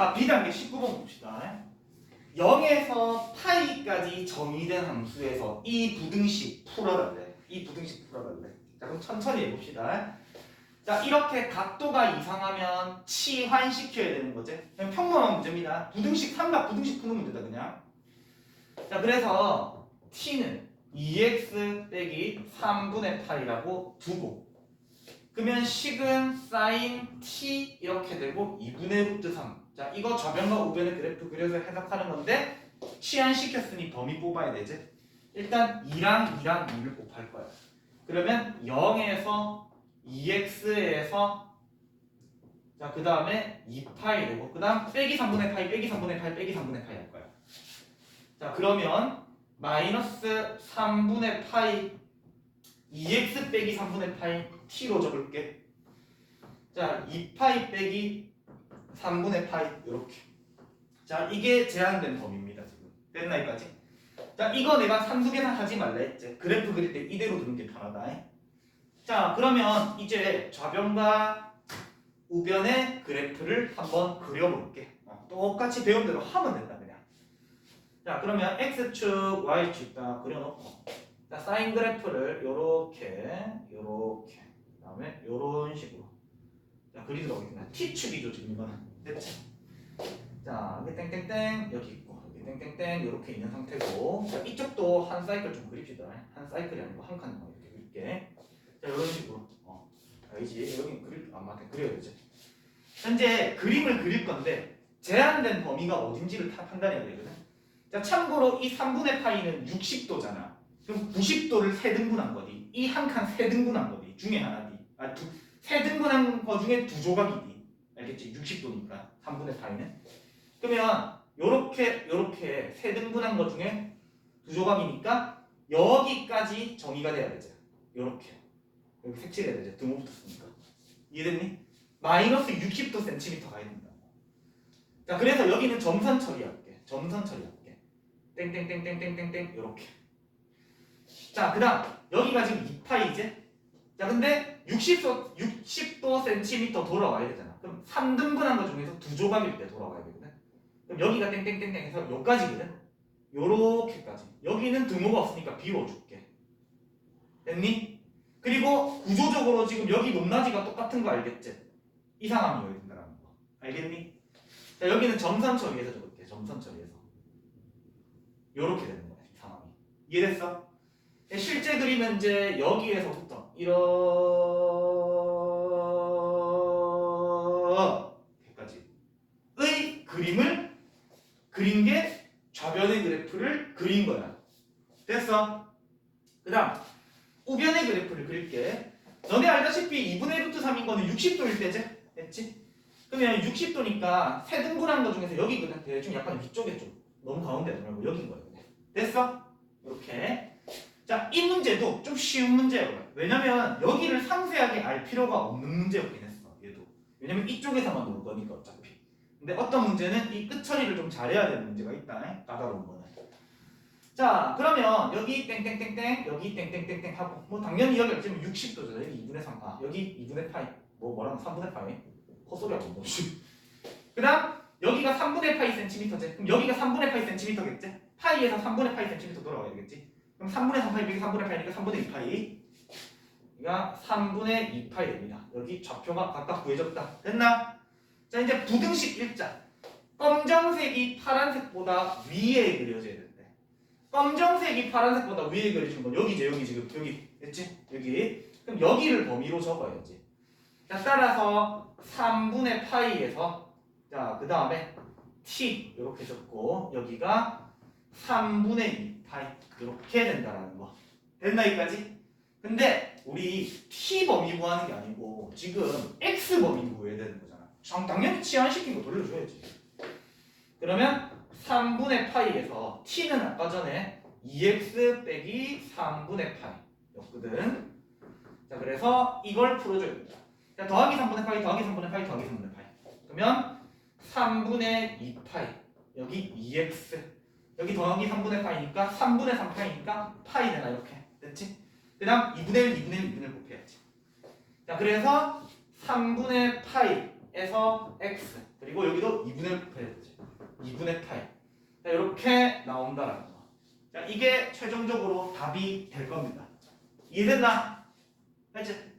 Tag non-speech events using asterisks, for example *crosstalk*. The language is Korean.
자, B단계 19번 봅시다. 0에서 파이까지 정의된 함수에서 이 부등식 풀어달래. 이 부등식 풀어달래. 자, 그럼 천천히 해봅시다. 자, 이렇게 각도가 이상하면 치환시켜야 되는 거지. 그냥 평범한 문제입니다. 부등식 삼각 부등식 푸는 문제다 그냥. 자, 그래서 t는 2x 빼기 3분의 파이라고 두고 그러면 식은 sin t 이렇게 되고 2분의 루트 3. 자, 이거 좌변과 우변의 그래프 그려서 해석하는 건데 치환시켰으니 범위 뽑아야 되지. 일단 2랑 2랑 2를 곱할 거야. 그러면 0에서 2x에서 자, 그 다음에 2파이 되고 그 다음 빼기 3분의 파이 빼기 3분의 파이 빼기 3분의 파이 할 거야. 자, 그러면 마이너스 3분의 파이 2x 빼기 3분의 파이 t로 적을게. 자, 2파이 빼기 3분의 파이 이렇게. 자, 이게 제한된 범위입니다 지금. 됐나 이까지? 자, 이거 내가 산수 계산 하지 말라 했지. 그래프 그릴 때 이대로 두는 게 편하다. 자, 그러면 이제 좌변과 우변의 그래프를 한번 그려볼게. 어, 똑같이 배운 대로 하면 된다 그냥. 자, 그러면 x축, y축 다 그려놓고 자, 사인 그래프를 요렇게, 요렇게, 그다음에 요런 식으로 자 그리도록 하겠습니다. t축이죠 지금 이거는 됐지? 자, 여기 땡땡땡 여기 있고 여기 땡땡땡 이렇게 있는 상태고 자, 이쪽도 한 사이클 좀 그립시다. 한 사이클이 아니고 한 칸만 이렇게 그릴게. 자, 이런 식으로 어, 알지? 여기 그릴 안 맞게 그려야 되지. 현재 그림을 그릴 건데 제한된 범위가 어딘지를 다 판단해야 되거든. 자, 참고로 이 3분의 파이는 60도잖아. 그럼 90도를 세 등분한 거지. 이 한 칸 세 등분한 거지. 중에 하나지. 아, 두, 세 등분한 거 중에 두 조각이지. 알겠지? 60도니까 3분의 파이는. 그러면 요렇게 요렇게 세 등분한 거 중에 두 조각이니까 여기까지 정의가 돼야 되죠. 요렇게. 여기 색칠해야 되죠. 등호 붙었으니까. 이해됐니? 마이너스 60도 센티미터 가야 된다. 자, 그래서 여기는 점선 처리할게. 점선 처리할게. 땡땡땡땡땡땡땡 요렇게. 자, 그 다음 여기가 지금 2파이제. 자, 근데 60도 60도 센티미터 돌아와야 되잖아. 그럼 3등분한 거 중에서 두 조각일 때 돌아와야 되거든. 그럼 여기가 땡땡땡땡 해서 여기까지거든. 요렇게까지. 여기는 등호가 없으니까 비워줄게. 됐니? 그리고 구조적으로 지금 여기 높낮이가 똑같은 거 알겠지? 이 상황이어야 된다는 거. 알겠니? 자, 여기는 점선 처리해서 적을게. 점선 처리해서. 요렇게 되는 거야, 이 상황이. 이해됐어? 실제 그림은 이제 여기에서부터 이렇게까지의 그림을 그린 게 좌변의 그래프를 그린 거야. 됐어? 그 다음 우변의 그래프를 그릴게. 너네 알다시피 2분의 루트 3인 거는 60도일 때지? 됐지? 그러면 60도니까 세 등분한 거 중에서 여기거든. 대충 약간 위쪽에 좀 너무 가운데 하지 말고 여긴 거야. 됐어? 이렇게. 자, 이 문제도 좀 쉬운 문제예요. 왜냐면 여기를 상세하게 알 필요가 없는 문제였긴 했어. 얘도. 왜냐면 이쪽에서만 놀 거니까 어차피. 근데 어떤 문제는 이 끝 처리를 좀 잘해야 되는 문제가 있다. 까다로운 거는. 자, 그러면 여기 땡땡땡땡, 여기 땡땡땡땡 하고 뭐 당연히 여기 지금 60도죠. 여기 2분의 3, 아 여기 2분의 파이, 뭐 뭐랑 3분의 파이, 헛소리하고 뭐. *laughs* 그다음 여기가 3분의 파이 센티미터지. 그럼 여기가 3분의 파이 센티미터겠지? 파이에서 3분의 파이 센티미터 돌아가야 되겠지? 그럼 3분의 3파이 빼기 3분의 파이니까 3분의 2파이. 이가 3분의 2파이 됩니다. 여기 좌표가 각각 구해졌다. 됐나? 자 이제 부등식 일자. 검정색이 파란색보다 위에 그려져야 된대. 검정색이 파란색보다 위에 그려진 건 여기지 여기 지금 여기 됐지? 여기. 그럼 여기를 범위로 적어야지. 자 따라서 3분의 파이에서 자 그 다음에 t 이렇게 적고 여기가 3분의 2 파이 이렇게 된다라는 거. 됐나 여기까지? 근데 우리 t 범위 구하는 게 아니고 지금 x 범위 구해야 되는 거잖아. 장- 당연히 치환시킨 거 돌려줘야지. 그러면 3분의 파이에서 t는 아까 전에 2x 빼기 3분의 파이였거든. 자 그래서 이걸 풀어줘야 된다. 자 더하기 3분의 파이 더하기 3분의 파이 더하기 3분의 파이. 그러면 3분의 2파이 여기 2x 여기 더하기 3분의 파이니까 3분의 3파이니까 파이 내가 이렇게 됐지? 그 다음 2분의 1, 2분의 1, 2분의 1 곱해야지 자 그래서 3분의 파이에서 x 그리고 여기도 2분의 1 곱해야 되지 2분의 파이 자 이렇게 나온다라는 거 자, 이게 최종적으로 답이 될 겁니다 이해됐나? 알지?